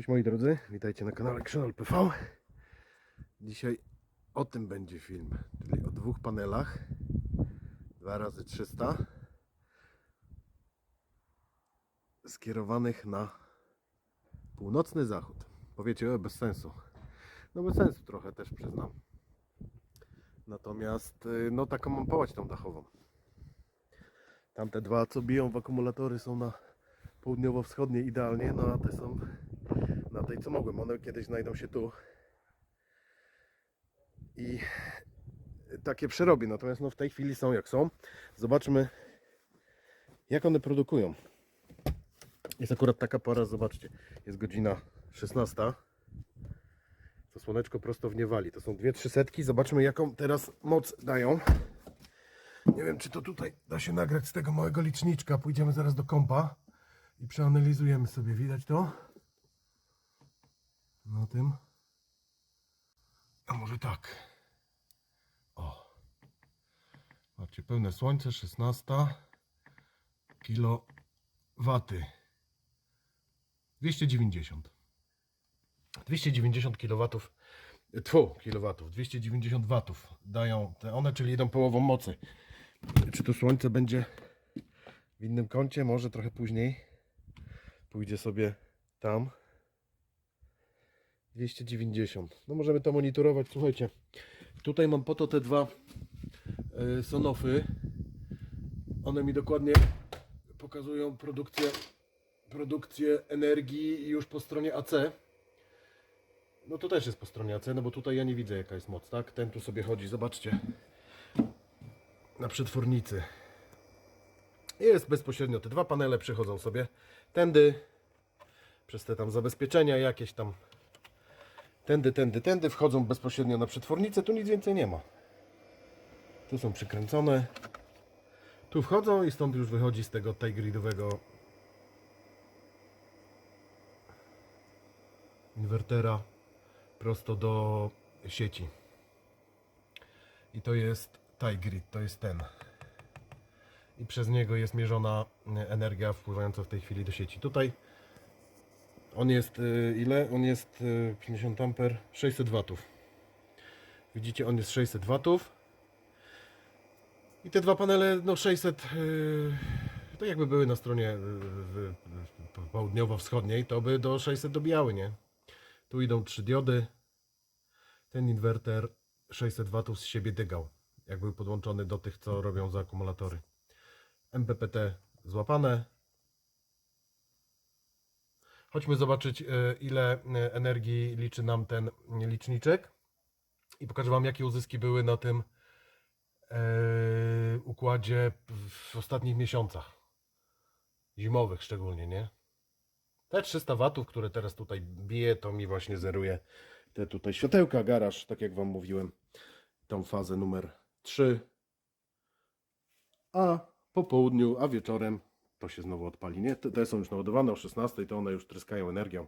Cześć moi drodzy, witajcie na kanale Krzynol PV. Dzisiaj o tym będzie film, czyli o dwóch panelach 2 razy 300 skierowanych na północny zachód. Powiecie, o, bez sensu. No bez sensu trochę też przyznam. Natomiast y, no taką mam pałać tą dachową. Tamte dwa co biją w akumulatory są na południowo-wschodniej idealnie, no a te są na tej co mogłem. One kiedyś znajdą się tu. I takie przerobię. Natomiast no w tej chwili są jak są. Zobaczmy jak one produkują. Jest akurat taka pora, zobaczcie. Jest godzina 16. To słoneczko prosto w nie wali. To są dwie trzy setki. Zobaczmy jaką teraz moc dają. Nie wiem czy to tutaj da się nagrać z tego małego liczniczka. Pójdziemy zaraz do kompa i przeanalizujemy sobie. Widać to? Na tym. A może tak. O. Macie pełne słońce, 16 kilowaty. 290. 290 kilowatów. Tfu, kilowatów. 290 watów dają te one, czyli idą połową mocy. Czy to słońce będzie w innym kącie? Może trochę później. Pójdzie sobie tam. 290. No możemy to monitorować. Słuchajcie, tutaj mam po to te dwa y, sonofy. One mi dokładnie pokazują produkcję, produkcję energii już po stronie AC. No to też jest po stronie AC, no bo tutaj ja nie widzę jaka jest moc, tak? Ten tu sobie chodzi, zobaczcie. Na przetwornicy. Jest bezpośrednio, te dwa panele przychodzą sobie tędy, przez te tam zabezpieczenia jakieś tam Tędy, tędy, tędy wchodzą bezpośrednio na przetwornicę, tu nic więcej nie ma. Tu są przykręcone. Tu wchodzą i stąd już wychodzi z tego tigridowego inwertera prosto do sieci. I to jest Tigrid, to jest ten. I przez niego jest mierzona energia wpływająca w tej chwili do sieci. Tutaj on jest y, ile? On jest y, 50 amper, 600 watów. Widzicie, on jest 600 watów. I te dwa panele, no 600, y, to jakby były na stronie y, południowo-wschodniej, to by do 600 dobijały, nie? Tu idą trzy diody. Ten inwerter 600 watów z siebie dygał, jak był podłączony do tych, co robią za akumulatory. MPPT złapane, Chodźmy zobaczyć, e, ile e, energii liczy nam ten liczniczek i pokażę Wam, jakie uzyski były na tym e, układzie w ostatnich miesiącach. Zimowych szczególnie, nie? Te 300 watów, które teraz tutaj bije, to mi właśnie zeruje te tutaj światełka, garaż, tak jak Wam mówiłem, tą fazę numer 3. A po południu, a wieczorem to się znowu odpali. Nie, te, są już naładowane o 16, to one już tryskają energią.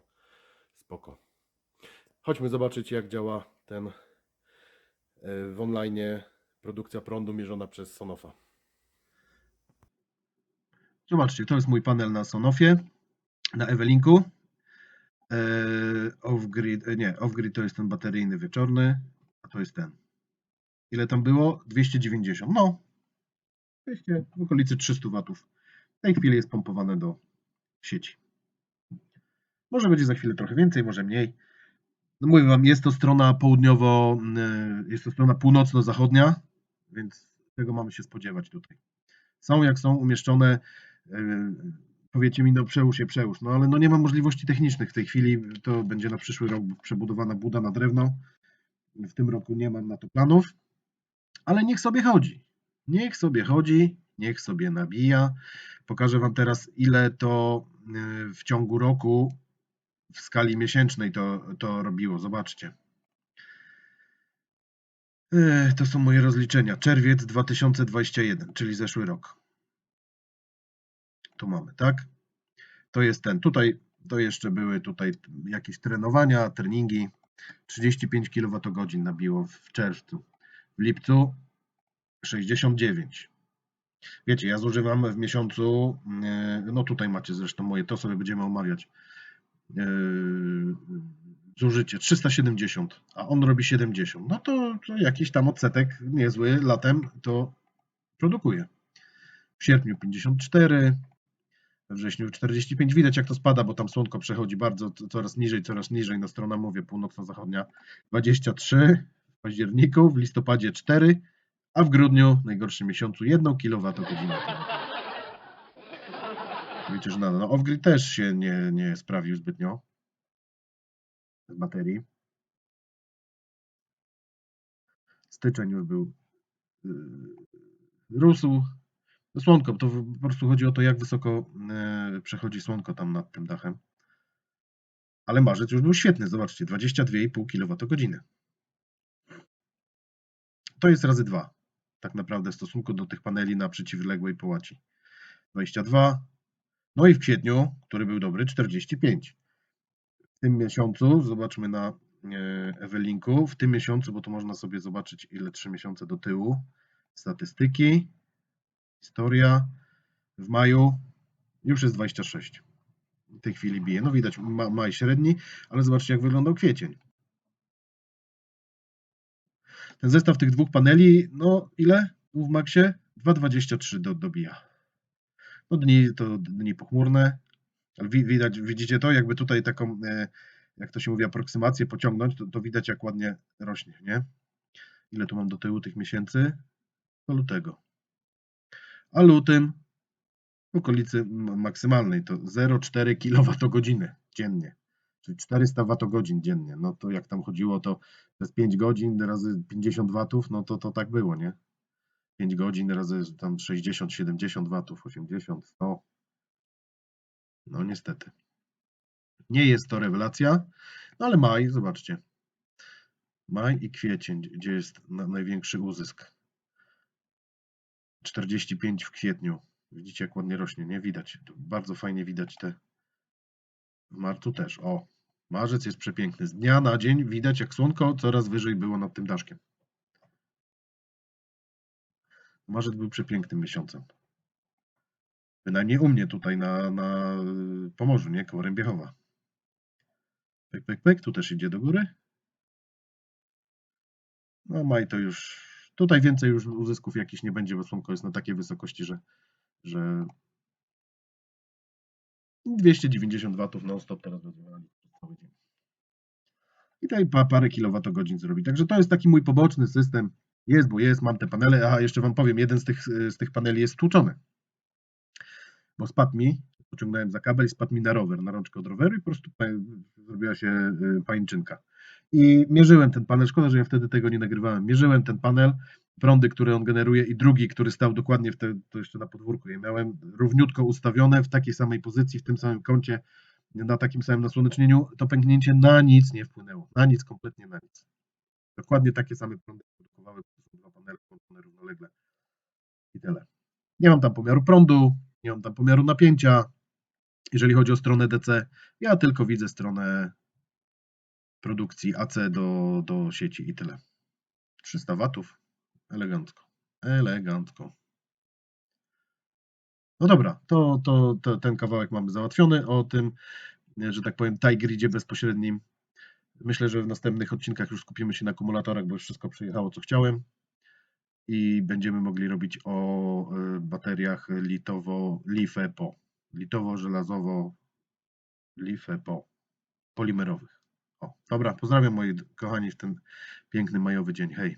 Spoko. Chodźmy zobaczyć, jak działa ten e, w online produkcja prądu mierzona przez Sonofa. Zobaczcie, to jest mój panel na Sonofie, na Ewelinku. E, Off-grid, e, nie, off-grid to jest ten bateryjny wieczorny, a to jest ten. Ile tam było? 290. No, 200, w okolicy 300 watów. Tej chwili jest pompowane do sieci. Może będzie za chwilę trochę więcej, może mniej. No mówię wam, jest to strona południowo, e, jest to strona północno-zachodnia, więc tego mamy się spodziewać tutaj. Są jak są umieszczone Yy, powiecie mi, no przełóż je, przełóż. No ale no nie ma możliwości technicznych w tej chwili. To będzie na przyszły rok przebudowana buda na drewno. W tym roku nie mam na to planów, ale niech sobie chodzi. Niech sobie chodzi, niech sobie nabija. Pokażę Wam teraz, ile to yy, w ciągu roku w skali miesięcznej to, to robiło. Zobaczcie. Yy, To są moje rozliczenia. Czerwiec 2021, czyli zeszły rok tu mamy, tak? To jest ten. Tutaj to jeszcze były tutaj jakieś trenowania, treningi. 35 kWh nabiło w czerwcu. W lipcu 69. Wiecie, ja zużywam w miesiącu, yy, no tutaj macie zresztą moje, to sobie będziemy omawiać. Yy, zużycie 370, a on robi 70, no to, to jakiś tam odsetek niezły latem to produkuje. W sierpniu 54, we wrześniu 45. Widać jak to spada, bo tam słonko przechodzi bardzo coraz niżej, coraz niżej. No strona mówię północno-zachodnia 23 w październiku, w listopadzie 4, a w grudniu, najgorszym miesiącu, 1 kWh. Wiecie, że nada. No off-grid też się nie, nie sprawił zbytnio z baterii. Styczeń już był yy, rósł. No Słonko, to po prostu chodzi o to, jak wysoko e, przechodzi słonko tam nad tym dachem. Ale marzec już był świetny, zobaczcie, 22,5 kWh. To jest razy 2, tak naprawdę w stosunku do tych paneli na przeciwległej połaci. 22, no i w kwietniu, który był dobry, 45. W tym miesiącu, zobaczmy na Ewelinku, w tym miesiącu, bo tu można sobie zobaczyć ile 3 miesiące do tyłu, statystyki, historia, w maju już jest 26. W tej chwili bije. No widać ma, maj średni, ale zobaczcie jak wyglądał kwiecień. Ten zestaw tych dwóch paneli, no ile w maksie? 2,23 do, dobija. No dni to dni pochmurne, ale wi- widać, widzicie to, jakby tutaj taką, e, jak to się mówi, aproksymację pociągnąć, to, to widać jak ładnie rośnie, nie? Ile tu mam do tyłu tych miesięcy? Do lutego. A lutym w okolicy maksymalnej to 0,4 kWh dziennie, czyli 400 Wh dziennie. No to jak tam chodziło, to przez 5 godzin razy 50 watów, no to to tak było, nie? 5 godzin razy tam 60, 70 watów, 80, 100. No niestety. Nie jest to rewelacja, no ale maj, zobaczcie. Maj i kwiecień, gdzie jest na, największy uzysk. 45 w kwietniu. Widzicie, jak ładnie rośnie, nie? Widać. Bardzo fajnie widać te. W marcu też. O, marzec jest przepiękny. Z dnia na dzień widać, jak słonko coraz wyżej było nad tym daszkiem. Marzec był przepięknym miesiącem. Bynajmniej u mnie tutaj na, na y, Pomorzu, nie? Koło Rębiechowa. Pyk, pyk, pyk. Tu też idzie do góry. No maj to już... Tutaj więcej już uzysków jakichś nie będzie, bo słonko jest na takiej wysokości, że, że 290 watów non-stop teraz będziemy I tutaj pa, parę kilowatogodzin zrobi. Także to jest taki mój poboczny system. Jest, bo jest, mam te panele. Aha, jeszcze Wam powiem, jeden z tych, z tych paneli jest stłuczony. Bo spadł mi, pociągnąłem za kabel i spadł mi na rower, na rączkę od roweru i po prostu zrobiła się y, pańczynka. I mierzyłem ten panel, szkoda, że ja wtedy tego nie nagrywałem. Mierzyłem ten panel, prądy, które on generuje i drugi, który stał dokładnie w te, to jeszcze na podwórku. Je miałem równiutko ustawione w takiej samej pozycji, w tym samym kącie, na takim samym nasłonecznieniu. To pęknięcie na nic nie wpłynęło. Na nic, kompletnie na nic. Dokładnie takie same prądy produkowały, dwa panele włączone równolegle. I tyle. Nie mam tam pomiaru prądu, nie mam tam pomiaru napięcia. Jeżeli chodzi o stronę DC, ja tylko widzę stronę produkcji AC do, do sieci i tyle. 300 watów. Elegancko. Elegancko. No dobra, to, to, to ten kawałek mamy załatwiony. O tym, że tak powiem, Tigridzie bezpośrednim. Myślę, że w następnych odcinkach już skupimy się na akumulatorach, bo już wszystko przyjechało, co chciałem. I będziemy mogli robić o y, bateriach litowo LiFePO. Litowo-żelazowo LiFePO. Polimerowych. O, dobra, pozdrawiam moi kochani w ten piękny majowy dzień. Hej.